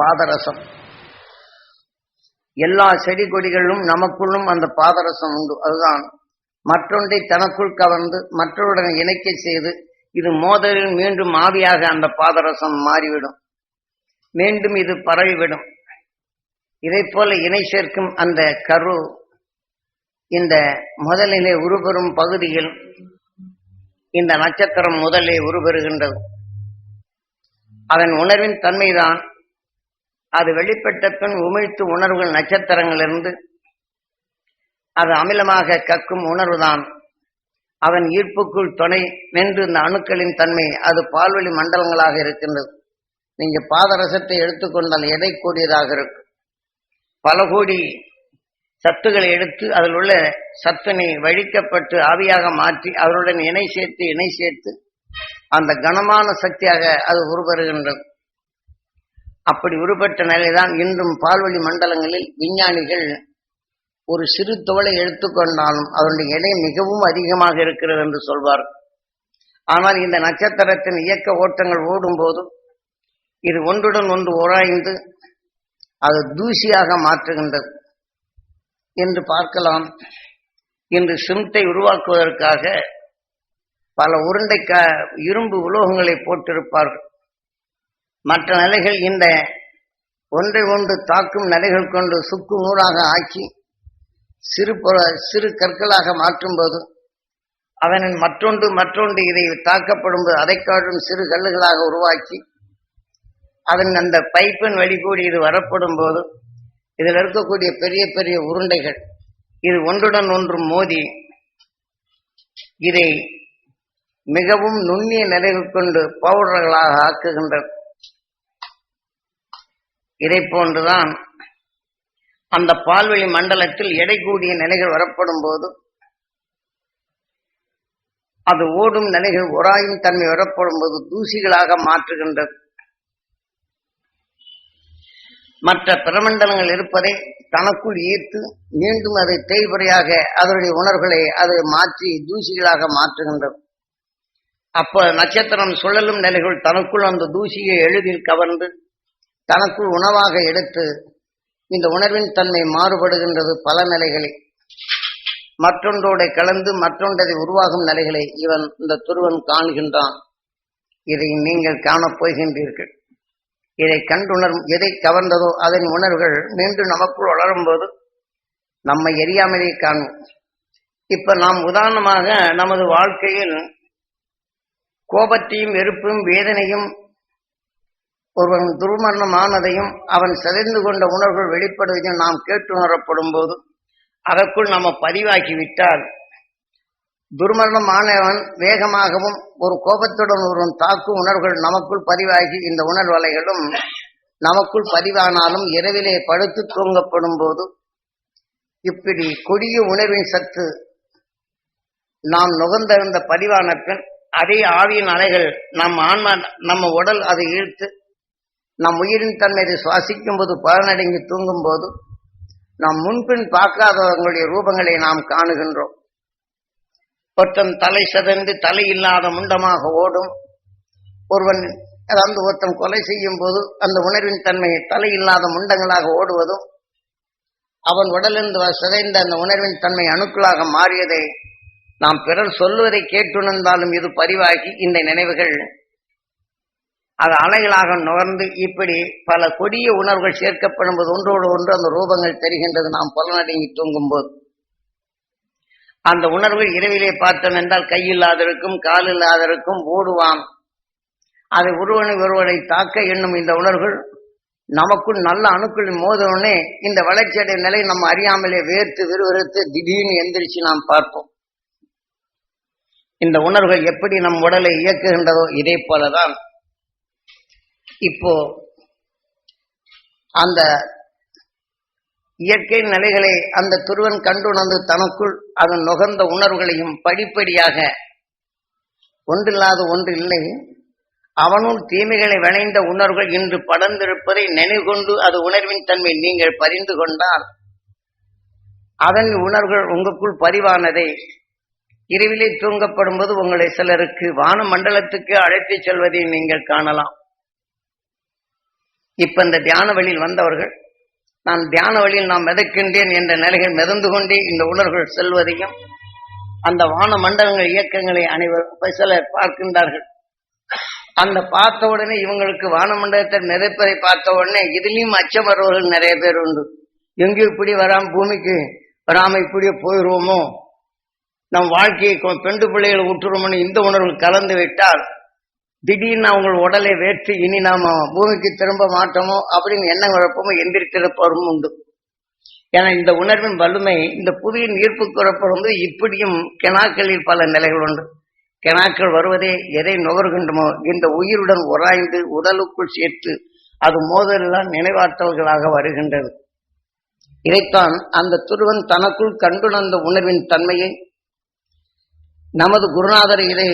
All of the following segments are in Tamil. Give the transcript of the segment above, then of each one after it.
பாதரசம். எல்லா செடி கொடிகளிலும் நமக்குள்ளும் அந்த பாதரசம் உண்டு. அதுதான் மற்றொன்றை தனக்குள் கவர்ந்து மற்றவருடன் இணைக்க செய்து இது மோதலில் மீண்டும் ஆவியாக அந்த பாதரசம் மாறிவிடும். மீண்டும் இது பரவிவிடும். இதை போல இணை சேர்க்கும் அந்த கரு இந்த முதலிலே உருபெறும் பகுதியில் இந்த நட்சத்திரம் முதலே உருபெறுகின்றது. அதன் உணர்வின் தன்மைதான் அது வெளிப்பட்ட பின் உமிழ்த்து உணர்வுகள் நட்சத்திரங்களிலிருந்து அது அமிலமாக கக்கும் உணர்வுதான். அதன் ஈர்ப்புக்குள் துணை நின்று இந்த அணுக்களின் தன்மை அது பால்வெளி மண்டலங்களாக இருக்கின்றது. நீங்க பாதரசத்தை எடுத்துக்கொண்டால் எடை கூடியதாக இருக்கும்? பல கோடி சத்துக்களை எடுத்து அதில் உள்ள சத்தினை வழிக்கப்பட்டு ஆவியாக மாற்றி அவருடன் இணை சேர்த்து இணை சேர்த்து அந்த கனமான சக்தியாக அது உருவருகின்றது. அப்படி உருப்பெற்ற நிலைதான் இன்றும் பால்வழி மண்டலங்களில் விஞ்ஞானிகள் ஒரு சிறு துவளை எடுத்துக்கொண்டாலும் அதனுடைய எடை மிகவும் அதிகமாக இருக்கிறது என்று சொல்வார். ஆனால் இந்த நட்சத்திரத்தின் இயக்க ஓட்டங்கள் ஓடும்போது இது ஒன்றுடன் ஒன்று உராய்ந்து அது தூசியாக மாற்றுகின்றது. என்று பார்க்கலாம். இன்று சிம்டை உருவாக்குவதற்காக பல உருண்டை க இரும்பு உலோகங்களை போட்டிருப்பார்கள். மற்ற நிலைகள் இந்த ஒன்றை ஒன்று தாக்கும் நிலைகள் கொண்டு சுக்கு நூறாக ஆக்கி சிறு பொற சிறு கற்களாக மாற்றும்போது அதனின் மற்றொன்று மற்றொன்று இதை தாக்கப்படும் போது அதை காட்டும் சிறு கல்லுகளாக உருவாக்கி அதன் அந்த பைப்பின் வழிகூடி இது வரப்படும் போது இதில் இருக்கக்கூடிய பெரிய பெரிய உருண்டைகள் இது ஒன்றுடன் ஒன்று மோதி இதை மிகவும் நுண்ணிய நிலைகள் கொண்டு பவுடர்களாக ஆக்குகின்றது இதை போன்றுதான் அந்த பால்வெளி மண்டலத்தில் எடை கூடிய நிலைகள் வரப்படும் போது அது ஓடும் நிலைகள் உராயும் தன்மை வரப்படும் போது தூசிகளாக மாற்றுகின்றது. மற்ற பிரமண்டலங்கள் இருப்பதை தனக்குள் ஈர்த்து மீண்டும் அதை தேய்பறையாக அதனுடைய உணர்வுகளை அதை மாற்றி தூசிகளாக மாற்றுகின்றது. அப்ப நட்சத்திரம் சுழலும் நிலைகள் தனக்குள் அந்த தூசியை எளிதில் கவர்ந்து தனக்குள் உணவாக எடுத்து இந்த உணர்வின் தன்மை மாறுபடுகின்றது பல நிலைகளில். மற்றொன்றோட கலந்து மற்றொன்றதை உருவாகும் நிலைகளை இவன் இந்த துருவன் காண்கின்றான். இதை நீங்கள் காணப் போகின்றீர்கள். இதை கண்டுணரும் எதை கவர்ந்ததோ அதன் உணர்வுகள் மீண்டும் நமக்குள் வளரும் போது நம்மை எரியாமலே காணும். இப்ப நாம் உதாரணமாக நமது வாழ்க்கையில் கோபத்தையும் வெறுப்பும் வேதனையும் ஒருவன் துர்மரணமானதையும் அவன் சிதைந்து கொண்ட உணர்வுகள் வெளிப்படுவதையும் நாம் கேட்டுணரப்படும் போது அதற்குள் நம்ம பதிவாக்கி விட்டால் துர்மரணமானவன் வேகமாகவும் ஒரு கோபத்துடன் ஒருவன் தாக்கும் உணர்வுகள் நமக்குள் பதிவாகி இந்த உணர்வலைகளும் நமக்குள் பதிவானாலும் இரவிலே படுத்து தூங்கப்படும் போது இப்படி கொடிய உணர்வின் சத்து நாம் நுகர்ந்திருந்த பதிவான பின் அதே ஆவியின் அலைகள் நம் ஆன்மா நம்ம உடல் அதை இழுத்து நம் உயிரின் தன்மையை சுவாசிக்கும் போது பலனடங்கி தூங்கும் போது நாம் முன்பின் பார்க்காதவங்களுடைய ரூபங்களை நாம் காணுகின்றோம். ஒருத்தன் தலை சதந்து தலை இல்லாத முண்டமாக ஓடும். ஒருவன் அதாவது ஒருத்தன் கொலை செய்யும் போது அந்த உணர்வின் தன்மையை தலை இல்லாத முண்டங்களாக ஓடுவதும் அவன் உடலிருந்து சிதைந்த அந்த உணர்வின் தன்மை அணுக்களாக மாறியதை நாம் பிறர் சொல்வதை கேட்டுணர்ந்தாலும் இது பதிவாகி இந்த நினைவுகள் அது அலைகளாக நுகர்ந்து இப்படி பல கொடிய உணர்வுகள் சேர்க்கப்படும் போது ஒன்றோடு ஒன்று அந்த ரூபங்கள் தெரிகின்றது. நாம் புலனடங்கி தூங்கும் போது அந்த உணர்வுகள் இரவிலே பார்த்தோம் என்றால் கையில்லாதிருக்கும் கால் இல்லாதிருக்கும் ஓடுவான். அதை ஒருவனை ஒருவனை தாக்க என்னும் இந்த உணர்வுகள் நமக்குள் நல்ல அணுக்களின் மோதவுடனே இந்த வளர்ச்சியடைய நிலை நம்ம அறியாமலே வேர்த்து விறுவிறுத்து திடீர்னு எந்திரிச்சு நாம் பார்ப்போம். இந்த உணர்வுகள் எப்படி நம் உடலை இயக்குகின்றதோ இதே போலதான் இப்போ அந்த இயற்கை நிலைகளை அந்த துருவன் கண்டுணர்ந்து தனக்குள் அதன் நுகர்ந்த உணர்வுகளையும் படிப்படியாக ஒன்றில்லாத ஒன்று இல்லை. அவனுள் தீமைகளை விளைந்த உணர்வுகள் இன்று படர்ந்திருப்பதை நினைவுகொண்டு அது உணர்வின் தன்மை நீங்கள் பறிந்து கொண்டால் அதன் உணர்வுகள் உங்களுக்குள் பதிவானதை இரவிலே தூங்கப்படும் போது உங்களை சிலருக்கு வான மண்டலத்துக்கு அழைத்துச் செல்வதை நீங்கள் காணலாம். இப்ப இந்த தியான வழியில் வந்தவர்கள் நான் தியான வழியில் நான் மிதக்கின்றேன் என்ற நிலைகள் மிதந்து கொண்டே இந்த உணர்வுகள் செல்வதையும் அந்த வான மண்டலங்கள் இயக்கங்களை அனைவரும் சிலர் பார்க்கின்றார்கள். அந்த பார்த்த உடனே இவங்களுக்கு வானமண்டலத்தை மிதப்பதை பார்த்த உடனே இதுலயும் அச்சம் வருவர்கள் நிறைய பேர் உண்டு. எங்கேயும் இப்படி வராம பூமிக்கு வராம இப்படியே போயிடுவோமோ நம் வாழ்க்கையை பெண்டு பிள்ளைகளை விட்டுருமோன்னு இந்த உணர்வு கலந்து விட்டால் திடீர்னு அவங்க உடலை வேற்று இனி நாம பூமிக்கு திரும்ப மாட்டோமோ அப்படின்னு எண்ணம் குழப்பமும் எந்திரித்திருப்பவரும் உண்டு. ஏன்னா இந்த உணர்வின் வலிமை இந்த புவியின் ஈர்ப்பு குழப்பம் வந்து இப்படியும் கெனாக்களில் பல நிலைகள் உண்டு. கெனாக்கள் வருவதே எதை நுகர்கின்றமோ இந்த உயிருடன் உராய்ந்து உடலுக்குள் சேர்த்து அது மோதலெல்லாம் நினைவாற்றல்களாக வருகின்றது. இதைத்தான் அந்த துருவன் தனக்குள் கண்டுணர்ந்த உணர்வின் தன்மையை நமது குருநாதர் இதை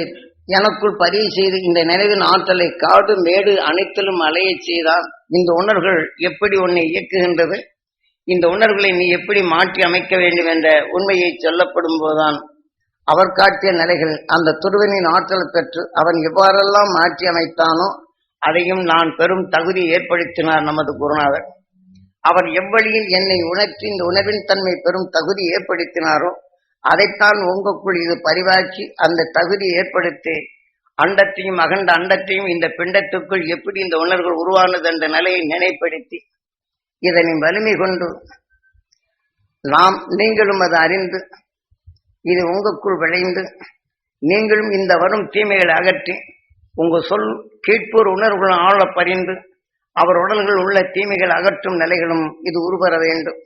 எனக்குள் பதிவு செய்து இந்த நினைவின் ஆற்றலை காடு மேடு அனைத்திலும் அலையச் செய்தான் இந்த உணர்வுகள் எப்படி உன்னை இயக்குகின்றது? இந்த உணர்வுகளை நீ எப்படி மாற்றி அமைக்க வேண்டும் என்ற உண்மையை சொல்லப்படும் போதுதான் அவர் காட்டிய நிலைகள். அந்த துருவனின் ஆற்றல் பெற்று அவன் எவ்வாறெல்லாம் மாற்றி அமைத்தானோ அதையும் நான் பெரும் தகுதி ஏற்படுத்தினார் நமது குருநாதர். அவர் எவ்வழியில் என்னை உணர்த்தி இந்த உணர்வின் தன்மை பெரும் தகுதி ஏற்படுத்தினாரோ அதைத்தான் உங்களுக்குள் இது பரிவாக்கி அந்த தகுதி ஏற்படுத்தி அண்டத்தையும் அகண்ட அண்டத்தையும் இந்த பிண்டத்துக்குள் எப்படி இந்த உணர்வுகள் உருவானது என்ற நிலையை நினைப்படுத்தி இதனை வலிமை கொண்டு நாம் நீங்களும் அது அறிந்து இது உங்களுக்குள் விளைந்து நீங்களும் இந்த வரும் தீமைகளை அகற்றி உங்கள் சொல் கீழ்ப்பூர் உணர்வுகள் ஆழ பறிந்து அவர் உடல்கள் உள்ள தீமைகள் அகற்றும் நிலைகளும் இது உருவர வேண்டும்.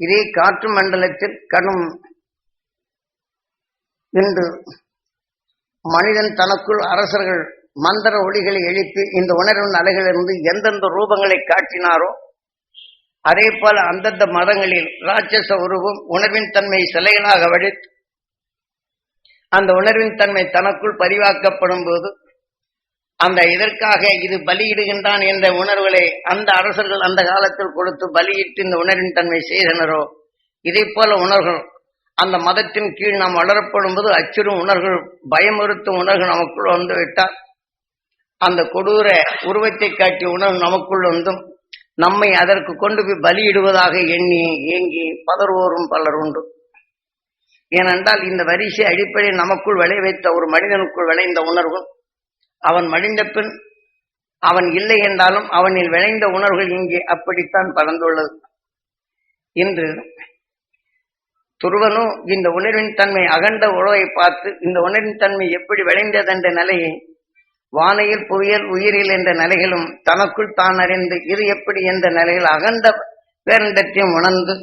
இதே காற்று மண்டலத்தில் கடும் இன்று மனிதன் தனக்குள் அரசர்கள் மந்திர ஒளிகளை எழுப்பி இந்த உணர்வின் அலைகளிலிருந்து எந்தெந்த ரூபங்களை காட்டினாரோ அதே போல அந்தந்த மதங்களில் ராட்சச உருவம் உணர்வின் தன்மை சிலைகளாக வடித்து அந்த உணர்வின் தன்மை தனக்குள் பதிவாக்கப்படும் போது அந்த இதற்காக இது பலியிடுகின்றான் என்ற உணர்வுகளை அந்த அரசர்கள் அந்த காலத்தில் கொடுத்து பலியிட்டு இந்த உணர்வின் தன்மை செய்தனரோ இதை போல உணர்வுகள் அந்த மதத்தின் கீழ் நாம் வளரப்படும் போது அச்சுறும் உணர்வு பயமுறுத்தும் உணர்வு நமக்குள் வந்து விட்டால் அந்த கொடூர உருவத்தை காட்டிய உணர்வு நமக்குள் வந்தும் நம்மை அதற்கு கொண்டு போய் பலியிடுவதாக எண்ணி ஏங்கி பதறுவோரும் பலர் உண்டு. ஏனென்றால் இந்த வரிசை அடிப்படையில் நமக்குள் விளை வைத்த ஒரு மனிதனுக்குள் விளைந்த உணர்வு. அவன் மடிந்த பின் அவன் இல்லை என்றாலும் அவனில் விளைந்த உணர்வுகள் இங்கே அப்படித்தான் பறந்துள்ளது. இன்று துருவனோ இந்த உணர்வின் தன்மை அகண்ட உழவை பார்த்து இந்த உணர்வின் தன்மை எப்படி விளைந்தது என்ற நிலையை வானையில் புவியல் உயிரில் என்ற நிலைகளும் தனக்குள் தான் அறிந்து இது எப்படி என்ற நிலையில் அகண்ட பேரண்டத்தையும் உணர்ந்து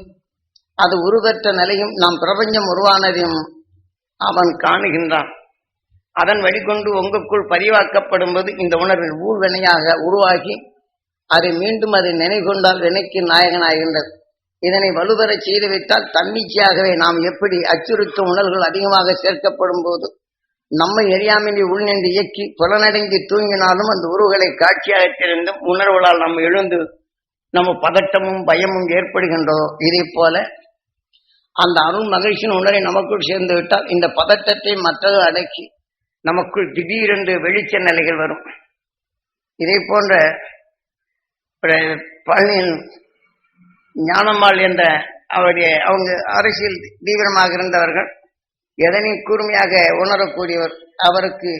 அது உருவற்ற நிலையும் நாம் பிரபஞ்சம் உருவானதையும் அவன் காணுகின்றான். அதன் வழிகொண்டு உங்களுக்குள் பதிவாக்கப்படும் போது இந்த உணர்வில் ஊழ்வினையாக உருவாகி அதை மீண்டும் அதை நினைகொண்டால் வினைக்கு நாயகனாகின்றது இதனை வலுவர செய்துவிட்டால் தன்னிச்சையாகவே நாம் எப்படி அச்சுறுத்தும் உணர்வுகள் அதிகமாக சேர்க்கப்படும் போது நம்மை எரியாமலே உள்நின்று இயக்கி புலனடங்கி தூங்கினாலும் அந்த உருவுகளை காட்சியாக தெரிந்தும் உணர்வுகளால் நம்ம எழுந்து நம்ம பதட்டமும் பயமும் ஏற்படுகின்றதோ இதை போல அந்த அருள் மகிழ்ச்சியின் உணரை நமக்குள் சேர்ந்து விட்டால் இந்த பதட்டத்தை மற்றது அடக்கி நமக்குள் திடீரென்று வெளிச்ச நிலைகள் வரும். இதை போன்ற பழனியின் ஞானம்மாள் என்ற அவருடைய அவங்க அரசியல் தீவிரமாக இருந்தவர்கள் எதனை கூர்மையாக உணரக்கூடியவர் அவருக்கு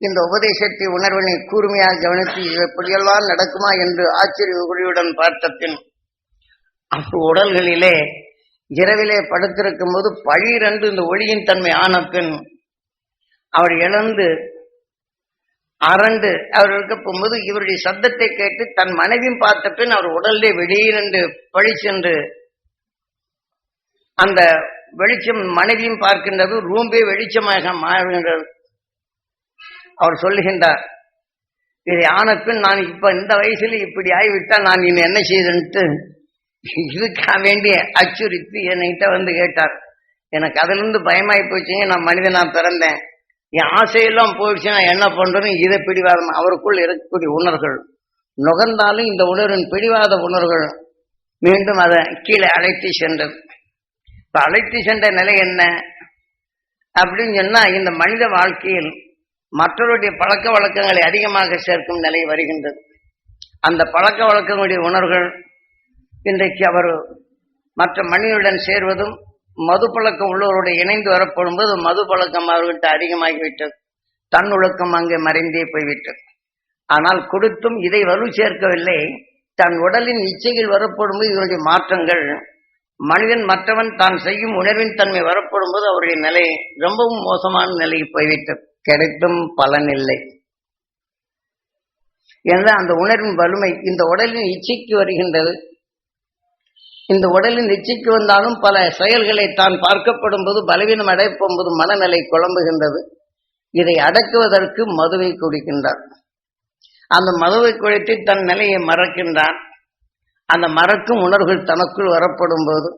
இந்த உபதேசத்தை உணர்வினை கூர்மையாக கவனித்து எப்படியெல்லாம் நடக்குமா என்று ஆச்சரிய குறியுடன் பார்த்த பின் உடல்களிலே இரவிலே படுத்திருக்கும் போது பழிரண்டு இந்த ஒளியின் தன்மை ஆன பின் அவர் இழந்து அரண்டு அவர் இருக்க போகும்போது இவருடைய சத்தத்தை கேட்டு தன் மனைவியும் பார்த்த பின் அவர் உடலே வெளியிருந்து பழி சென்று அந்த வெளிச்சம் மனைவியும் பார்க்கின்றது ரூம்பே வெளிச்சமாக மாறுகின்றது. அவர் சொல்லுகின்றார் இதை ஆன பின் நான் இப்ப இந்த வயசுல இப்படி ஆகிவிட்டால் நான் இனி என்ன செய்தன்ட்டு இதுக்காக வேண்டிய அச்சுறுத்தி என்கிட்ட வந்து கேட்டார். எனக்கு அதுல இருந்து பயமாயி போச்சுங்க நான் மனிதனா பிறந்தேன். என் ஆசையெல்லாம் போயிடுச்சுன்னா என்ன பண்ணுறேன்னு இதை பிடிவாதம் அவருக்குள் இருக்கக்கூடிய உணர்வுகள். நுகர்ந்தாலும் இந்த உணர்வின் பிடிவாத உணர்வுகள் மீண்டும் அதை கீழே அழைத்து சென்றது. இப்போ அழைத்து சென்ற நிலை என்ன? அப்படின்னு சொன்னால் இந்த மனித வாழ்க்கையில் மற்றவருடைய பழக்க வழக்கங்களை அதிகமாக சேர்க்கும் நிலை வருகின்றது. அந்த பழக்க வழக்கங்களுடைய உணர்வுகள் இன்றைக்கு அவர் மற்ற மனிதனுடன் சேர்வதும் மது பழக்கம் உள்ளவரோடு இணைந்து வரப்படும் போது மது பழக்கம் அவர்கிட்ட அதிகமாகிவிட்டது. தன்னுழக்கம் அங்கே மறைந்தே போய்விட்டது. ஆனால் கொடுத்தும் இதை வலு சேர்க்கவில்லை. தன் உடலின் இச்சைகள் வரப்படும்போது இவருடைய மாற்றங்கள் மனிதன் மற்றவன் தான் செய்யும் உணர்வின் தன்மை வரப்படும் போது அவருடைய நிலை ரொம்பவும் மோசமான நிலைக்கு போய்விட்டது. கிடைத்தும் இல்லை. எனவே அந்த உணர்வின் வலிமை இந்த உடலின் இச்சைக்கு வருகின்றது. இந்த உடலின் இச்சைக்கு வந்தாலும் பல செயல்களை தான் பார்க்கப்படும் போது பலவீனம் அடைப்பும் போது மனநிலை குழம்புகின்றது. இதை அடக்குவதற்கு மதுவை குடிக்கின்றார். அந்த மதுவை குடித்து தன் நிலையை மறக்கின்றான். அந்த மறக்கும் உணர்வுகள் தனக்குள் வரப்படும் போது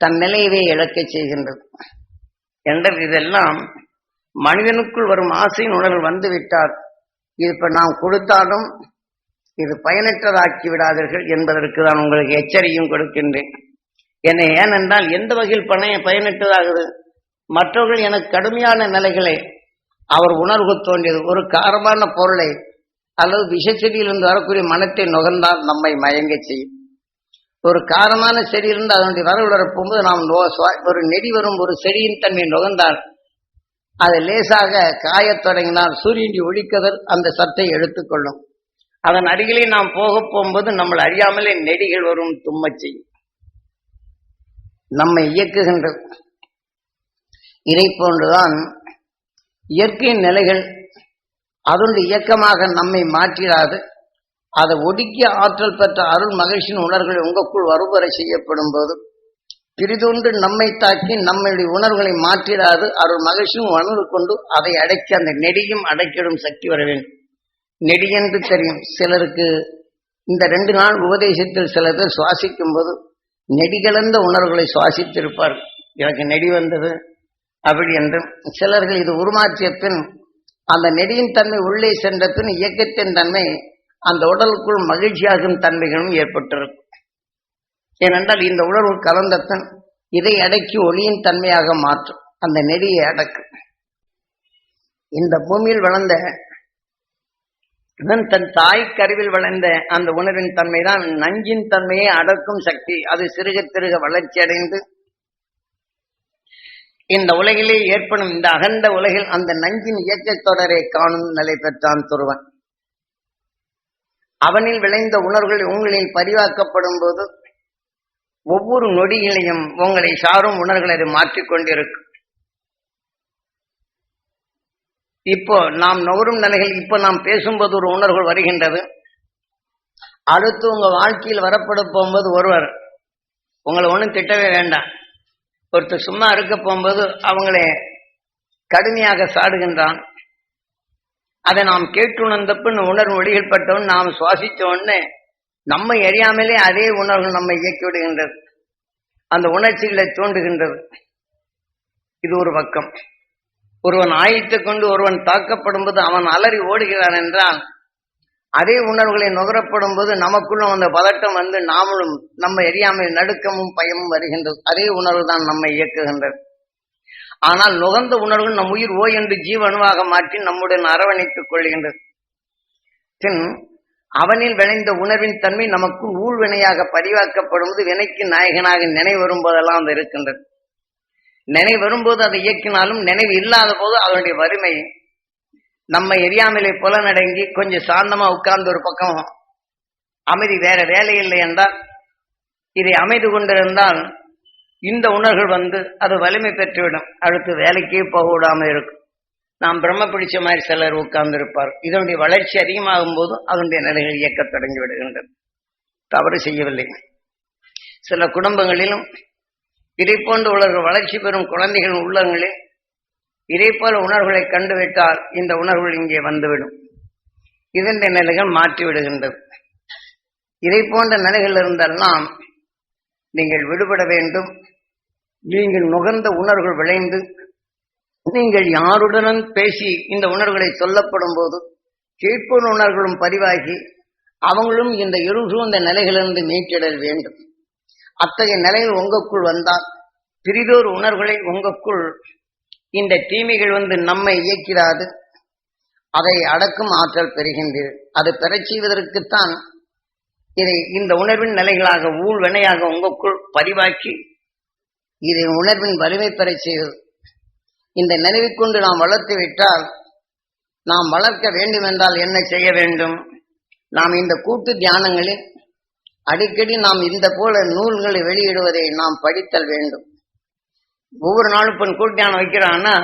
தன் நிலையவே இழக்கச் செய்கின்றது. என்ற இதெல்லாம் மனிதனுக்குள் வரும் ஆசையின் உணர்வு வந்துவிட்டார் இது இப்ப நாம் கொடுத்தாலும் இது பயனற்றதாக்கி விடாதீர்கள் என்பதற்கு நான் உங்களுக்கு எச்சரிக்கையும் கொடுக்கின்றேன். என்னை ஏனென்றால் எந்த வகையில் பணைய பயனற்றதாகுது? மற்றவர்கள் எனக்கு கடுமையான நிலைகளை அவர் உணர்வு தோன்றியது. ஒரு காரமான பொருளை அல்லது விஷச்செடியிலிருந்து வரக்கூடிய மனத்தை நுகர்ந்தால் நம்மை மயங்க செய்யும். ஒரு காரமான செடியிலிருந்து அதனுடைய வரவுளர போகும்போது நாம் சுவா- ஒரு நெடி வரும் ஒரு செடியின் தன்மை நுகர்ந்தால் அது லேசாக காயத் தொடங்கினால் சூரியனுடைய ஒழிக்கதல் அந்த சத்தை எடுத்துக்கொள்ளும் அதன் அருகிலே நாம் போக போகும்போது நம்மளை அறியாமலே நெடிகள் வரும் தும்மச் செய்யும். நம்மை இயக்குகின்றது இதை போன்றுதான் இயற்கையின் நிலைகள் அதனுடைய இயக்கமாக நம்மை மாற்றிடாது. அதை ஒடுக்கிய ஆற்றல் பெற்ற அருள் மகிழ்ச்சியின் உணர்வுகள் உங்களுக்குள் வருவரை செய்யப்படும் போது பிரிதொன்று நம்மை தாக்கி நம்மளுடைய உணர்வுகளை மாற்றிடாது. அருள் மகிழ்ச்சியும் உணர்வு கொண்டு அதை அடைக்க அந்த நெடியும் அடக்கிடும் சக்தி வர வேண்டும். நெடி என்று தெரியும். சிலருக்கு இந்த ரெண்டு நாள் உபதேசத்தில் சில பேர் சுவாசிக்கும் போது நெடி கலந்த உணர்வுகளை சுவாசித்திருப்பார். எனக்கு நெடி வந்தது அப்படி என்றும் சிலர்கள் இது உருமாற்றிய பின் அந்த நெடியின் தன்மை உள்ளே சென்ற பின் இயக்கத்தின் தன்மை அந்த உடலுக்குள் மகிழ்ச்சியாகும் தன்மைகளும் ஏற்பட்டிருக்கும். ஏனென்றால் இந்த உணர்வு கலந்தத்தன் இதை அடக்கி ஒளியின் தன்மையாக மாற்றும். அந்த நெடியை அடக்கும். இந்த பூமியில் வளர்ந்த இவன் தன் தாய் கருவில் வளர்ந்த அந்த உணர்வின் தன்மைதான் நஞ்சின் தன்மையை அடக்கும் சக்தி. அது சிறுக திருக வளர்ச்சி அடைந்து இந்த உலகிலே ஏற்படும் இந்த அகண்ட உலகில் அந்த நஞ்சின் இயக்கத் தொடரை காணும் நிலை பெற்றான் துருவன். அவனில் விளைந்த உணர்வுகள் உங்களில் பதிவாக்கப்படும் போது ஒவ்வொரு நொடியிலையும் உங்களை சாரும் உணர்களை மாற்றிக்கொண்டிருக்கும். இப்போ நாம் நுகரும் நிலைகள் இப்போ நாம் பேசும்போது ஒரு உணர்வுகள் வருகின்றது. அடுத்து உங்கள் வாழ்க்கையில் வரப்பட போகும்போது ஒருவர் உங்களை ஒன்றும் திட்டவே வேண்டாம். ஒருத்தர் சும்மா இருக்க போகும்போது அவங்களே கடுமையாக சாடுகின்றான். அதை நாம் கேட்டுணர்ந்தப்புன்னு பின் உணர்வு பட்டவன் நாம் சுவாசித்த உடனே நம்மை அறியாமலே அதே உணர்வு நம்மை இயக்கி விடுகின்றது. அந்த உணர்ச்சிகளை தூண்டுகின்றது. இது ஒரு பக்கம். ஒருவன் ஆயத்தைக் கொண்டு ஒருவன் தாக்கப்படும் போது அவன் அலறி ஓடுகிறான் என்றால் அதே உணர்வுகளை நுகரப்படும் போது நமக்குள்ளும் அந்த பதட்டம் வந்து நாமளும் நம்ம எரியாமல் நடுக்கமும் பயமும் வருகின்றது. அதே உணர்வு தான் நம்மை இயக்குகின்றது. ஆனால் நுகர்ந்த உணர்வு நம் உயிர் ஓ என்று ஜீவனுவாக மாற்றி நம்முடன் அரவணைத்துக் கொள்கின்றது. பின் அவனில் விளைந்த உணர்வின் தன்மை நமக்கு ஊழ்வினையாக பதிவாக்கப்படும் போது வினைக்கு நாயகனாக நினைவு வரும்போதெல்லாம் அது இருக்கின்றது. நினைவு வரும்போது அதை இயக்கினாலும் நினைவு இல்லாத போது அதனுடைய வறுமை நம்ம எரியாமலே புலனடங்கி கொஞ்சம் சாந்தமா உட்கார்ந்து ஒரு பக்கம் அமைதி வேற வேலை இல்லை என்றால் இதை அமைதி கொண்டிருந்தால் இந்த உணர்கள் வந்து அது வலிமை பெற்றுவிடும். அடுத்து வேலைக்கே போக விடாம இருக்கும். நாம் பிரம்ம பிடிச்ச மாதிரி சிலர் உட்கார்ந்து இருப்பார் இதனுடைய வளர்ச்சி அதிகமாகும் போது அதனுடைய நிலைகள் இயக்க தொடங்கி விடுகின்றது. தவறு செய்யவில்லை. சில குடும்பங்களிலும் இதை போன்ற உலக வளர்ச்சி பெறும் குழந்தைகள் உள்ளங்களே இதை போல உணர்வுகளை கண்டுவிட்டால் இந்த உணர்வுகள் இங்கே வந்துவிடும். இதன் நிலைகள் மாற்றி விடுகின்றது இதை போன்ற நிலைகள் இருந்தெல்லாம் நீங்கள் விடுபட வேண்டும். நீங்கள் நுகர்ந்த உணர்வுகள் விளைந்து நீங்கள் யாருடனும் பேசி இந்த உணர்வுகளை சொல்லப்படும் போது கேட்போர் உணர்வுகளும் பதிவாகி அவங்களும் இந்த இருசூழ்ந்த நிலைகளிலிருந்து மீட்டிடல் வேண்டும். அத்தகைய நிலையில் உங்களுக்குள் வந்தால் பிரிதோர் உணர்வுகளை உங்களுக்குள் இந்த தீமைகள் வந்து நம்மை இயக்கிறாது. அதை அடக்கும் ஆற்றல் பெறுகின்றது அது பெறச் செய்வதற்குத்தான் இதை இந்த உணர்வின் நிலைகளாக ஊழ் வினையாக உங்களுக்குள் பதிவாக்கி இதை உணர்வின் வலிமை பெறச் செய்வது. இந்த நினைவை கொண்டு நாம் வளர்த்து விட்டால் நாம் வளர்க்க வேண்டும் என்றால் என்ன செய்ய வேண்டும்? நாம் இந்த கூட்டு தியானங்களில் அடிக்கடி நாம் இந்த போல நூல்களை வெளியிடுவதை நாம் படித்தல் வேண்டும். ஒவ்வொரு நாளும் பெண் கூட்டியான தியானம் வைக்கிறான்னா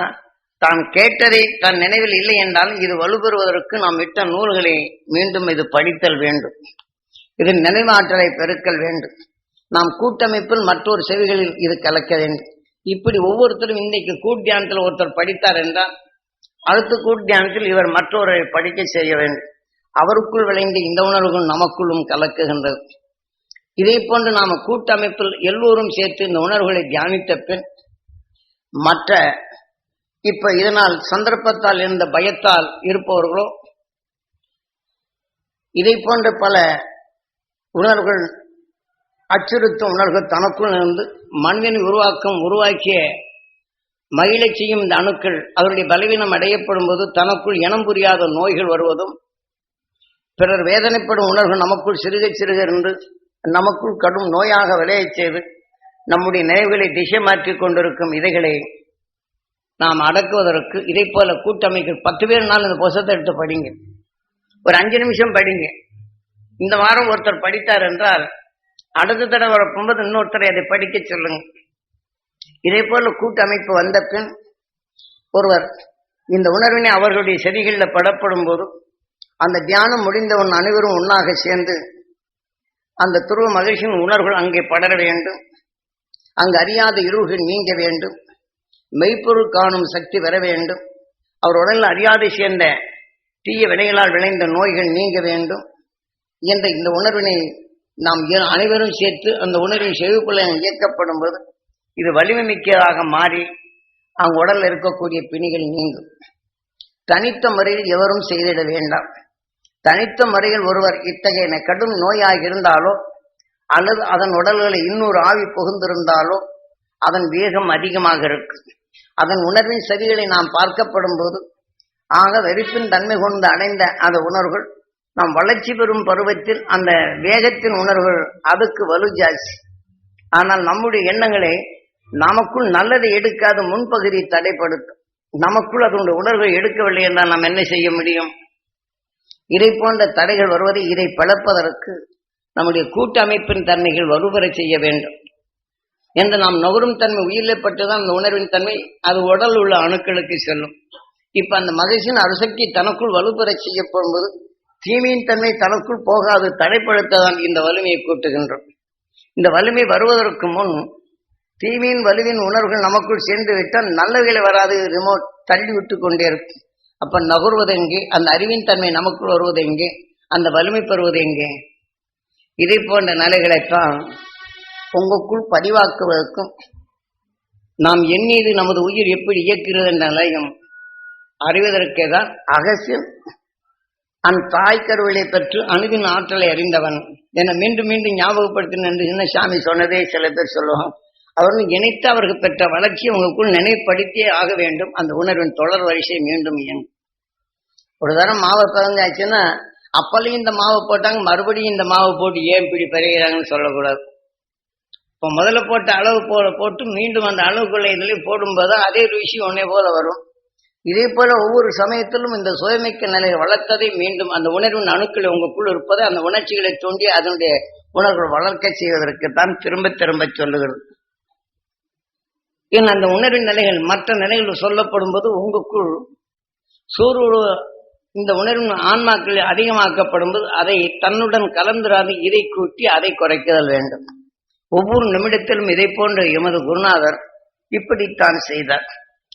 தான் கேட்டதை தன் நினைவில் இல்லை என்றாலும் இது வலுப்பெறுவதற்கு நாம் விட்ட நூல்களை மீண்டும் இது படித்தல் வேண்டும். இது நினைவாற்றலை பெருக்கல் வேண்டும். நாம் கூட்டமைப்பில் மற்றொரு செவிகளில் இது கலக்க வேண்டும். இப்படி ஒவ்வொருத்தரும் இன்றைக்கு கூட்டியானத்தில் ஒருத்தர் படித்தார் என்றால் அடுத்த கூட்டியானத்தில் இவர் மற்றொரு படிக்க செய்ய வேண்டும். அவருக்குள் விளைந்த இந்த உணர்வுகள் நமக்குள்ளும் கலக்குகின்றது. இதை போன்று நாம கூட்டமைப்பில் எல்லோரும் சேர்த்து இந்த உணர்வுகளை தியானித்த பின் மற்ற இப்ப இதனால் சந்தர்ப்பத்தால் இருந்த பயத்தால் இருப்பவர்களோ இதை போன்ற பல உணர்வுகள் அச்சுறுத்தும் உணர்வுகள் தனக்குள் இருந்து மண்ணின் உருவாக்கம் உருவாக்கிய மகிழச் செய்யும் இந்த அணுக்கள் அவருடைய பலவீனம் அடையப்படும் போது தனக்குள் இனம் புரியாத நோய்கள் வருவதும் பிறர் வேதனைப்படும் உணர்வு நமக்குள் சிறுக சிறுக இருந்து நமக்குள் கடும் நோயாக விளையச் செய்து நம்முடைய நினைவுகளை திசை மாற்றிக் கொண்டிருக்கும் இதைகளை நாம் அடக்குவதற்கு இதை போல கூட்டமைக்கு பத்து பேர் நாள் இந்த புத்தகத்தை எடுத்து படிங்க. ஒரு அஞ்சு நிமிஷம் படிங்க. இந்த வாரம் ஒருத்தர் படித்தார் என்றால் அடுத்த தடவை வரப்போது இன்னொருத்தரை அதை படிக்க சொல்லுங்க. இதே போல கூட்டமைப்பு வந்த பின் ஒருவர் இந்த உணர்வினை அவர்களுடைய செடிகளில் படப்படும் போது அந்த தியானம் முடிந்தவன் அனைவரும் ஒன்றாக சேர்ந்து அந்த துருவ மகிழ்ச்சியின் உணர்வுகள் அங்கே படர வேண்டும். அங்கு அறியாத இருள்கள் நீங்க வேண்டும். மெய்ப்பொருள் காணும் சக்தி வர வேண்டும். அவர் உடலில் அறியாதை சேர்ந்த தீய வினைகளால் விளைந்த நோய்கள் நீங்க வேண்டும். என்ற இந்த உணர்வினை நாம் அனைவரும் சேர்த்து அந்த உணர்வின் செவிக்குள்ள இயக்கப்படும் போது இது வலிமை மிக்கதாக மாறி அவங்க உடலில் இருக்கக்கூடிய பிணிகள் நீங்கும். தனித்த முறையில் எவரும் செய்திட வேண்டாம். தனித்த முறையில் ஒருவர் இத்தகைய கடும் நோயாக இருந்தாலோ அல்லது அதன் உடல்களை இன்னொரு ஆவி புகுந்திருந்தாலோ அதன் வேகம் அதிகமாக இருக்கும். அதன் உணர்வின் செவிகளை நாம் பார்க்கப்படும் போது ஆக வெறுப்பின் தன்மை கொண்டு அடைந்த அந்த உணர்வுகள் நாம் வளர்ச்சி பெறும் பருவத்தில் அந்த வேகத்தின் உணர்வுகள் அதுக்கு வலு ஜாஸ்தி ஆனால் நம்முடைய எண்ணங்களை நமக்குள் நல்லதை எடுக்காத முன்பகுதி தடைப்படுத்தும். நமக்குள் அதனுடைய உணர்வை எடுக்கவில்லை என்றால் நாம் என்ன செய்ய முடியும்? இதை போன்ற தடைகள் வருவதை இதை பழப்பதற்கு நம்முடைய கூட்டமைப்பின் தன்மைகள் வலுப்பெறச் செய்ய வேண்டும். என்று நாம் நுகரும் தன்மை உயிரிழப்பட்டுதான் அந்த உணர்வின் தன்மை அது உடல் உள்ள அணுக்களுக்கு செல்லும். இப்ப அந்த மகிழ்ச்சியின் அணுசக்தி தனக்குள் வலுப்பெற செய்யப்படும் போது தீமையின் தன்மை தனக்குள் போகாது தடைப்படுத்ததான் இந்த வலிமையை கூட்டுகின்றோம். இந்த வலிமை வருவதற்கு முன் தீமையின் வலுவின் உணர்வுகள் நமக்குள் சேர்ந்து விட்டால் நல்லவைகளை வராது ரிமோட் தள்ளி விட்டு கொண்டே இருக்கும். அப்ப நகர்வது எங்கே? அந்த அறிவின் தன்மை நமக்குள் வருவது எங்கே? அந்த வலிமை பெறுவது எங்கே? இதை போன்ற நிலைகளைத்தான் உங்களுக்குள் பதிவாக்குவதற்கும் நாம் எண்ணீது நமது உயிர் எப்படி இயக்குகிறது என்ற நிலையும் அறிவதற்கே தான் அகசியம். அந் தாய் கருவிலை பெற்று அணுகின் ஆற்றலை அறிந்தவன். என மீண்டும் மீண்டும் ஞாபகப்படுத்தின என்று சின்ன சாமி சொன்னதே சில பேர் சொல்லுவோம் அவர்கள் இணைத்து அவர்கள் பெற்ற வளர்ச்சி உங்களுக்குள் நினைப்படுத்தியே ஆக வேண்டும். அந்த உணர்வின் தொடர் வரிசை மீண்டும் இயங்கும். ஒரு தரம் மாவை பிறந்தாச்சுன்னா அப்பலையும் இந்த மாவை போட்டாங்க மறுபடியும் இந்த மாவை போட்டு ஏன் இப்படி பெறுகிறாங்கன்னு சொல்லக்கூடாது. இப்போ முதல்ல போட்ட அளவு போல போட்டு மீண்டும் அந்த அளவுக்குள்ள இதுலேயும் போடும்போது அதே ருசி ஒன்னே போல வரும். இதே போல ஒவ்வொரு சமயத்திலும் இந்த சுயமிக்க நிலையை வளர்த்ததை மீண்டும் அந்த உணர்வின் அணுக்கள் உங்களுக்குள் இருப்பதை அந்த உணர்ச்சிகளை தூண்டி அதனுடைய உணர்வுகள் வளர்க்க செய்வதற்கு தான் திரும்ப திரும்ப சொல்லுகிறது. ஏன் அந்த உணர்வின் நிலைகள் மற்ற நிலைகள் சொல்லப்படும் போது உங்களுக்குள் சூறு இந்த உணர்வின் ஆன்மாக்கள் அதிகமாக்கப்படும் போது அதை தன்னுடன் கலந்துராது இதை கூட்டி அதை குறைக்குதல் வேண்டும். ஒவ்வொரு நிமிடத்திலும் இதை போன்ற எமது குருநாதர் இப்படித்தான் செய்தார்.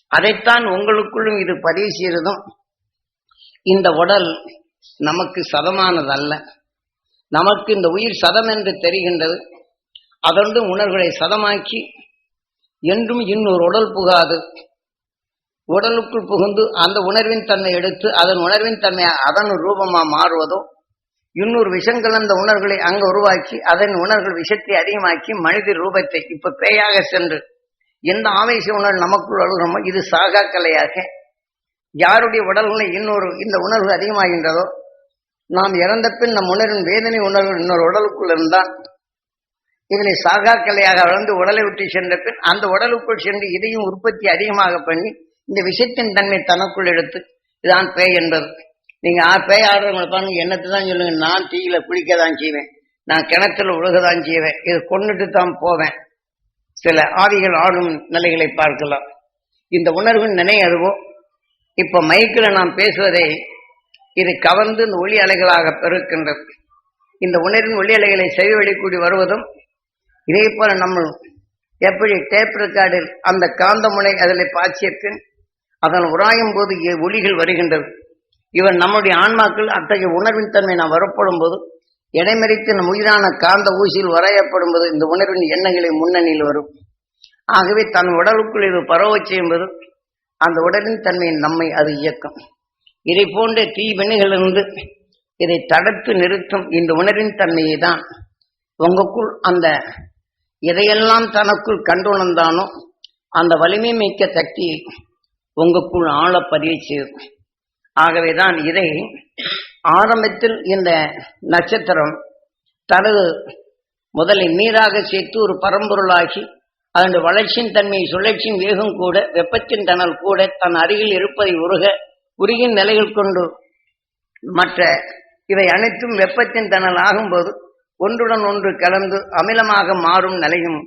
அதைத்தான் உங்களுக்குள்ளும் இது பதிவு செய்ததும் இந்த உடல் நமக்கு சதமானதல்ல. நமக்கு இந்த உயிர் சதம் என்று தெரிகின்றது. அதொன்று உணர்வுகளை சதமாக்கி என்றும் இன்னொரு உடல் புகாது. உடலுக்குள் புகுந்து அந்த உணர்வின் தன்மை எடுத்து அதன் உணர்வின் தன்மை அதன் ரூபமா மாறுவதோ இன்னொரு விஷம் கலந்த உணர்வுகளை அங்க உருவாக்கி அதன் உணர்வுகள் விஷத்தை அதிகமாக்கி மனித ரூபத்தை இப்ப பேயாக சென்று எந்த ஆவேச உணர்வு நமக்குள் அழுகிறோமோ இது சாகா கலையாக யாருடைய உடல்களை இன்னொரு இந்த உணர்வு அதிகமாகின்றதோ நாம் இறந்த பின் நம் உணர்வின் வேதனை உணர்வு இன்னொரு உடலுக்குள் இருந்தால் இதில் சாகா கலையாக வளர்ந்து உடலை விட்டு சென்ற பின் அந்த உடலுக்குள் சென்று இதையும் உற்பத்தி அதிகமாக பண்ணி இந்த விஷயத்தின் தன்மை தனக்குள் எடுத்து இதான் பேய் என்பது. நீங்க ஆ பேய் ஆடுறவங்களை பாருங்க என்னத்தை தான் சொல்லுங்க நான் தீயில குளிக்க தான் செய்வேன் நான் கிணத்துல உழுகதான் செய்வேன் இது கொண்டுட்டு தான் போவேன். சில ஆவிகள் ஆடும் நிலைகளை பார்க்கலாம். இந்த உணர்வு நினை அதுவோ? இப்ப மைக்கில் நாம் பேசுவதை இது கவர்ந்து இந்த ஒளி அலைகளாக பெருக்கின்றது. இந்த உணர்வின் ஒளி அலைகளை செவிவழிக்கூடி வருவதும் இதே போல நம்ம எப்படி டேப் ரெக்கார்டில் அந்த காந்த முனை அதில் பாய்ச்சியப்பின் அதன் உராயும் போது ஒளிகள் வருகின்றது. இவன் நம்முடைய ஆன்மாக்கள் அத்தகைய உணர்வின் தன்மை நாம் வரப்படும் போது இடைமறித்து நம் உயிரான காந்த ஊசியில் வரையப்படும் போது இந்த உணர்வின் எண்ணங்களை முன்னணியில் வரும். ஆகவே தன் உடலுக்குள் இது பரவச் செய்யும்போது அந்த உடலின் தன்மை நம்மை அது இயக்கும். இதை போன்ற தீவினைகளிலிருந்து இதை தடுத்து நிறுத்தும் இந்த உணர்வின் தன்மையை தான். உங்களுக்குள் அந்த எதையெல்லாம் தனக்குள் கண்டுணர்ந்தானோ அந்த வலிமை மிக்க சக்தியை உங்களுக்குள் ஆழ பதிவு செய்யும். ஆகவேதான் இதை ஆரம்பத்தில் இந்த நட்சத்திரம் தனது முதலில் நீராக சேர்த்து ஒரு பரம்பொருளாகி அதனுடைய வளர்ச்சியின் தன்மை சுழற்சியின் வேகம் கூட வெப்பத்தின் தணல் கூட தன் அருகில் இருப்பதை உருக உருகின் நிலைகள் கொண்டு மற்ற இவை அனைத்தும் வெப்பத்தின் தணல் ஆகும்போது ஒன்றுடன் ஒன்று கலந்து அமிலமாக மாறும் நிலையும்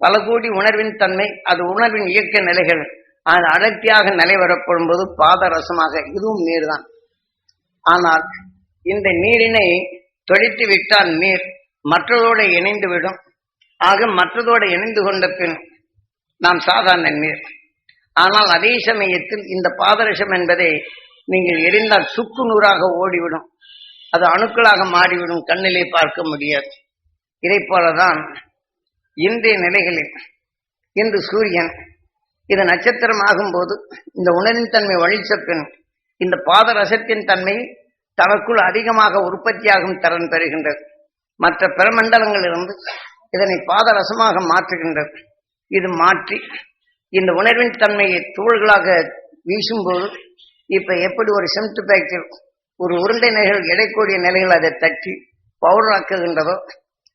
பல கோடி உணர்வின் தன்மை அது உணர்வின் இயக்க நிலைகள் அது அடர்த்தியாக நிலை வரப்படும் போது பாதரசமாக இதுவும் நீர்தான். ஆனால் இந்த நீரினை தொழித்து விட்டால் நீர் மற்றதோடு இணைந்து விடும் ஆக மற்றதோடு இணைந்து கொண்ட பின் நாம் சாதாரண நீர். ஆனால் அதே சமயத்தில் இந்த பாதரசம் என்பதை நீங்கள் எரிந்தால் சுக்கு நூறாக ஓடிவிடும். அது அணுக்களாக மாறிவிடும் கண்ணிலே பார்க்க முடியாது. இதை போலதான் இன்றைய நிலைகளில் இன்று சூரியன் இது நட்சத்திரம் ஆகும்போது இந்த உணரின் தன்மை வழிச்ச பின் இந்த பாதரசத்தின் தன்மை தனக்குள் அதிகமாக உற்பத்தியாகும் திறன் பெறுகின்றது. மற்ற பிரமண்டலங்களிலிருந்து இதனை பாதரசமாக மாற்றுகின்றது. இது மாற்றி இந்த உணர்வின் தன்மையை தூள்களாக வீசும்போது இப்ப எப்படி ஒரு செம்ட் பேக்கில் ஒரு உருண்டை நிலைகள் எடைக்கூடிய நிலைகள் அதை தட்டி பவுடராக்குகின்றதோ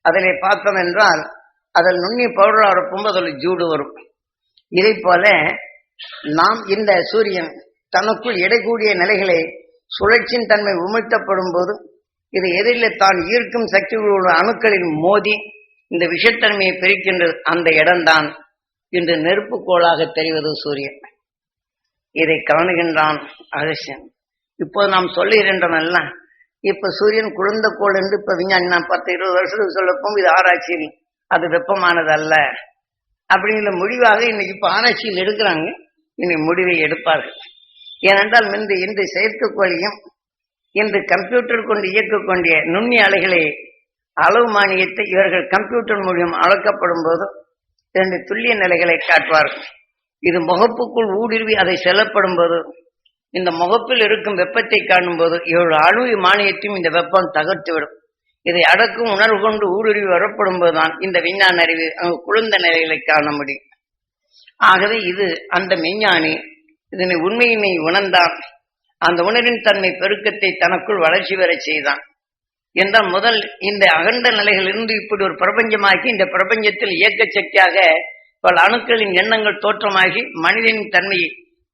அதிலே பார்த்தோம் என்றால் அதில் நுண்ணி பவுடர் பும்பதில் அதில் ஜூடு வரும். இதை போல நாம் இந்த சூரியன் தனக்குள் எடைக்கூடிய நிலைகளை சுழற்சியின் தன்மை உமிழ்த்தப்படும் போது இது எதிரில் தான் ஈர்க்கும் சக்திகளோட அணுக்களில் மோதி இந்த விஷத்தன்மையை பிரிக்கின்றது அந்த இடம்தான். இன்று நெருப்பு கோளாக தெரிவது சூரியன். இதை காணுகின்றான் அகசியன் இப்போது நாம் சொல்லுகின்றனல்ல இப்ப சூரியன் குளிர்ந்த கோள் என்று இப்ப விஞ்ஞானி நான் பத்து இருபது வருஷத்துக்கு சொல்லப்போம் இது ஆராய்ச்சியில் அது வெப்பமானது அல்ல அப்படிங்கிற முடிவாக இன்னைக்கு இப்ப ஆராய்ச்சியில் எடுக்கிறாங்க. இன்னைக்கு முடிவை எடுப்பார்கள். ஏனென்றால் இன்று இன்று செயற்கைக்கோளையும் இன்று கம்ப்யூட்டர் கொண்டு இயக்கக்கூடிய நுண்ணி அலைகளை அளவு மானியத்தை இவர்கள் கம்ப்யூட்டர் மூலியம் அளக்கப்படும் போது இரண்டு துல்லிய நிலைகளை காட்டுவார்கள். இது முகப்புக்குள் ஊடுருவி அதை செல்லப்படும் போது இந்த முகப்பில் இருக்கும் வெப்பத்தை காணும் போது இவர்கள் அணு மானியத்தையும் இந்த வெப்பம் தகர்த்துவிடும். இதை அடக்கும் உணர்வு கொண்டு ஊடுருவி வரப்படும் போதுதான் இந்த விஞ்ஞான அறிவு அங்கு குளிர்ந்த நிலைகளை காண முடியும். ஆகவே இது அந்த விஞ்ஞானி இதனை உண்மையினை உணர்ந்தான். அந்த உணர்வின் தன்மை பெருக்கத்தை தனக்குள் வளர்ச்சி பெறச் செய்தான். என்றால் முதல் இந்த அகண்ட நிலைகளிலிருந்து இப்படி ஒரு பிரபஞ்சமாகி இந்த பிரபஞ்சத்தில் இயக்க சக்தியாக பல அணுக்களின் எண்ணங்கள் தோற்றமாகி மனிதனின் தன்மையை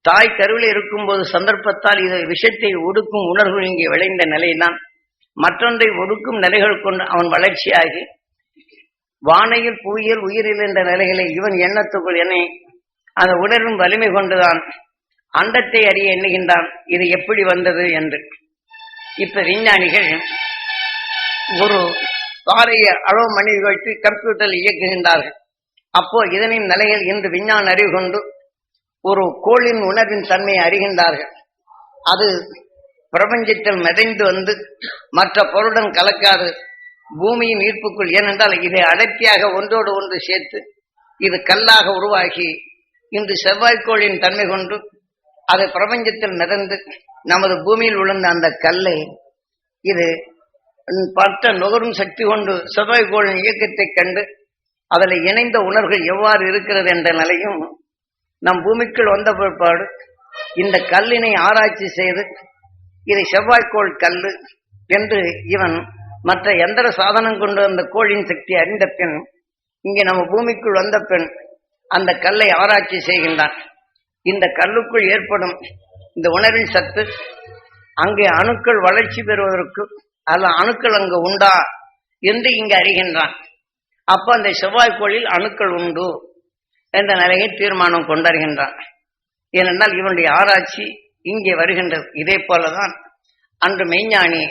தாய் கருவில் இருக்கும்போது சந்தர்ப்பத்தால் இதை விஷத்தை ஒடுக்கும் உணர்வு இங்கே விளைந்த நிலைதான். மற்றொன்றை ஒடுக்கும் நிலைகள் கொண்டு அவன் வளர்ச்சியாகி வானையில் புவியியல் உயிரில் என்ற நிலைகளை இவன் எண்ணத்துக்குள் என்னை அந்த உணர்வும் வலிமை கொண்டுதான் அண்டத்தை அறிய எண்ணுகின்றான். இது எப்படி வந்தது என்று. இப்ப விஞ்ஞானிகள் ஒரு காரையை அளவு மணி வைத்து கம்ப்யூட்டரில் இயக்குகின்றார்கள். அப்போ இதனின் நிலையில் இன்று விஞ்ஞான அறிவு கொண்டு ஒரு கோளின் உணர்வின் தன்மையை அறிகின்றார்கள். அது பிரபஞ்சத்தில் மிதைந்து வந்து மற்ற பொருளுடன் கலக்காது பூமியின் ஈர்ப்புக்குள் ஏனென்றால் இதை அடர்த்தியாக ஒன்றோடு ஒன்று சேர்த்து இது கல்லாக உருவாகி இன்று செவ்வாய்க்கோளின் தன்மை கொண்டு அது பிரபஞ்சத்தில் மிதந்து நமது பூமியில் விழுந்த அந்த கல்லை இது பட்ட நுகரும் சக்தி கொண்டு செவ்வாய்க்கோளின் இயக்கத்தைக் கண்டு அதில் இணைந்த உணர்வுகள் எவ்வாறு இருக்கிறது என்ற நிலையும் நம் பூமிக்குள் வந்த பிற்பாடு இந்த கல்லினை ஆராய்ச்சி செய்து இது செவ்வாய்க்கோள் கல்லு என்று இவன் மற்ற எந்திர சாதனம் கொண்டு வந்த கோளின் சக்தி அறிந்த பின் இங்கே நம்ம பூமிக்குள் வந்த பெண் அந்த கல்லை ஆராய்ச்சி செய்கின்றான். இந்த கல்லுக்குள் ஏற்படும் இந்த உணர்வின் சத்து அங்கே அணுக்கள் வளர்ச்சி பெறுவதற்கு அல்ல அணுக்கள் அங்கு உண்டா என்று இங்கு அறிகின்றான். அப்ப அந்த செவ்வாய்க்கோளில் அணுக்கள் உண்டு. என்ற நிலையை தீர்மானம் கொண்டறிகின்றான் ஏனென்றால் இவனுடைய ஆராய்ச்சி இங்கே வருகின்றது. இதே போலதான் அன்று மெய்ஞானி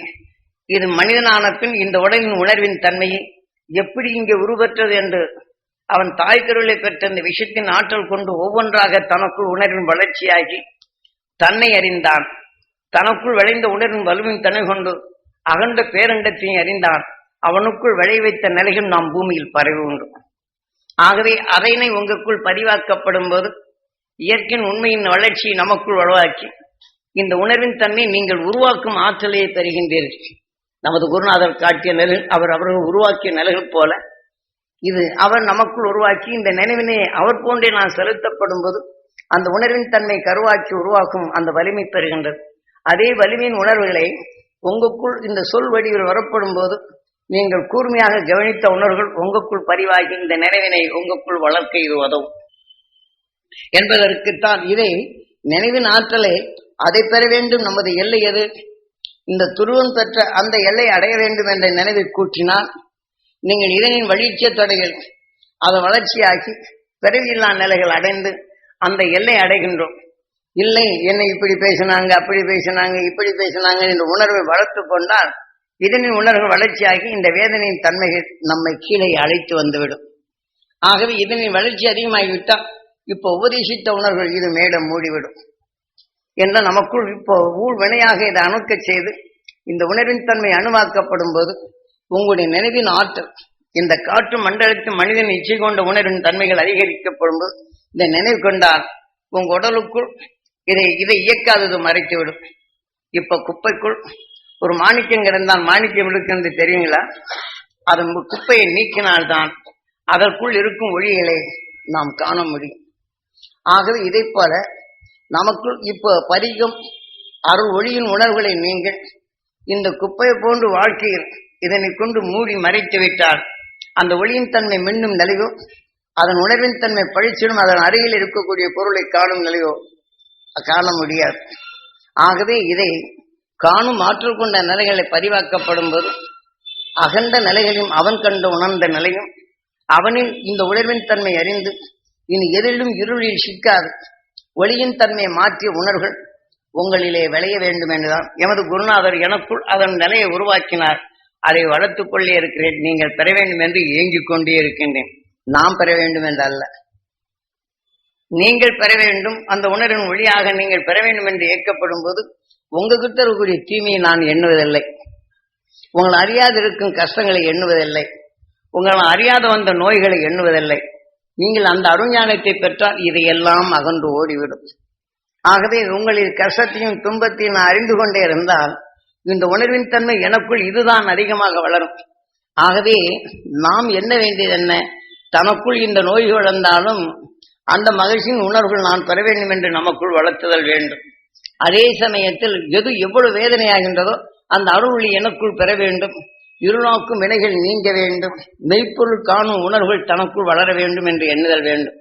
இது மனிதனான பின் இந்த உடலின் உணர்வின் தன்மையை எப்படி இங்கே உருவற்றது என்று அவன் தாய் கருவிலை பெற்ற இந்த விஷயத்தின் ஆற்றல் கொண்டு ஒவ்வொன்றாக தனக்குள் உணர்வின் வளர்ச்சியாகி தன்னை அறிந்தான். தனக்குள் விளைந்த உணர்வின் வலுவின் தன்மை கொண்டு அகண்ட பேரண்டத்தையும் அறிந்தான். அவனுக்குள் விளை வைத்த நிலையும் நாம் பூமியில் பரவி உண்டு. ஆகவே அதனை உங்களுக்குள் பதிவாக்கப்படும் போது இயற்கையின் உண்மையின் வளர்ச்சியை நமக்குள் உருவாக்கி இந்த உணர்வின் தன்மை நீங்கள் உருவாக்கும் ஆற்றலையை பெறுகின்றீர்கள் நமது குருநாதர் காட்டிய நிலை அவர் அவர்கள் உருவாக்கிய நிலைகள் போல இது அவர் நமக்குள் உருவாக்கி இந்த நினைவினை அவர் போன்றே நான் செலுத்தப்படும் போது அந்த உணர்வின் தன்மை கருவாக்கி உருவாக்கும் அந்த வலிமை பெறுகின்றது. அதே வலிமையின் உணர்வுகளை உங்களுக்குள் இந்த சொல் வடிவில் வரப்படும் போது நீங்கள் கூர்மையாக கவனித்த உணர்வுகள் உங்களுக்குள் பதிவாகி இந்த நினைவினை உங்களுக்குள் வளர்க்க இது உதவும். என்பதற்குத்தான் இதை நினைவின் ஆற்றலை அதை பெற வேண்டும் நமது எல்லை எது? இந்த துருவம் பெற்ற அந்த எல்லை அடைய வேண்டும் என்ற நினைவை கூட்டினால் நீங்கள் இதனின் வளர்ச்சிய தடைகள் அதை வளர்ச்சியாக்கி பிறவியில்லா நிலைகள் அடைந்து அந்த எல்லை அடைகின்றோம். இல்லை என்னை இப்படி பேசினாங்க அப்படி பேசினாங்க இப்படி பேசினாங்க என்ற உணர்வை வளர்த்து கொண்டால் இதனின் உணர்வு வளர்ச்சியாகி இந்த வேதனையின் தன்மைகள் நம்மை கீழே அழைத்து வந்துவிடும். ஆகவே இதனின் வளர்ச்சி அதிகமாகிவிட்டால் இப்போ உபதேசித்த உணர்வுகள் இது மேடம் மூடிவிடும். என்ற நமக்குள் இப்போ ஊழ் வினையாக இதை அணுக்கச் செய்து இந்த உணர்வின் தன்மை அணுவாக்கப்படும் போது உங்களுடைய நினைவின் ஆற்றல் இந்த காற்று மண்டலத்தில் மனிதன் இச்சை கொண்ட உணர்வின் தன்மைகள் அதிகரிக்கப்படும் போது இந்த நினைவு கொண்டால் உங்க உடலுக்குள் இதை இதை இயக்காதது மறைத்துவிடும். இப்ப குப்பைக்குள் ஒரு மாணிக்கம் கிடந்தால் மாணிக்கம் இருக்குன்னு தெரியுங்களா? அது குப்பையை நீக்கினால்தான் அதற்குள் இருக்கும் ஒளிகளை நாம் காண முடியும். ஆகவே இதை போல நமக்குள் இப்போ பரிகம் அருள் ஒளியின் உணர்வுகளை நீங்கள் இந்த குப்பையை போன்று வாழ்க்கையில் இதனை கொண்டு மூடி மறைத்து விட்டால் அந்த ஒளியின் தன்மை மின்னும் நிலையோ அதன் உணர்வின் தன்மை பழிச்சிடும் அதன் அருகில் இருக்கக்கூடிய பொருளை காணும் நிலையோ காண முடியாது. ஆகவே இதை காணும் ஆற்றல் கொண்ட நிலைகளை பதிவாக்கப்படும் போது அகண்ட நிலைகளையும் அவன் கண்டு உணர்ந்த நிலையும் அவனின் இந்த உணர்வின் தன்மை அறிந்து இனி எதிலும் இருளில் சிக்காது. ஒளியின் தன்மையை மாற்றிய உணர்வுகள் உங்களிலே விளைய வேண்டும் என்றுதான். எமது குருநாதர் எனக்குள் அதன் நிலையை உருவாக்கினார். அதை வளர்த்துக் கொள்ளே இருக்கிறேன். நீங்கள் பெற வேண்டும் என்று ஏங்கிக் கொண்டே இருக்கின்றேன். நாம் பெற வேண்டும் என்று அல்ல நீங்கள் பெற வேண்டும். அந்த உணர்வின் ஒளியாக நீங்கள் பெற வேண்டும் என்று இயக்கப்படும் போது உங்ககிட்ட இருக்கக்கூடிய தீமையை நான் எண்ணுவதில்லை. உங்களை அறியாது இருக்கும் கஷ்டங்களை எண்ணுவதில்லை. உங்களை அறியாத வந்த நோய்களை எண்ணுவதில்லை. நீங்கள் அந்த அருஞானத்தை பெற்றால் இதையெல்லாம் அகன்று ஓடிவிடும். ஆகவே உங்களின் கஷ்டத்தையும் துன்பத்தையும் நான் அறிந்து கொண்டே இருந்தால் இந்த உணர்வின் தன்மை எனக்குள் இதுதான் அதிகமாக வளரும். ஆகவே நாம் என்ன வேண்டியது என்ன? தனக்குள் இந்த நோய்கள் வளர்ந்தாலும் அந்த மகிழ்ச்சியின் உணர்வுகள் நான் பெற வேண்டும் என்று நமக்குள் வளர்த்துதல் வேண்டும். அதே சமயத்தில் எது எவ்வளவு வேதனையாகின்றதோ அந்த அருள் எனக்குள் பெற வேண்டும். இருநோக்கும் வினைகள் நீங்க வேண்டும். மெய்ப்பொருள் காணும் உணர்வுகள் தனக்குள் வளர வேண்டும் என்று எண்ணுதல் வேண்டும்.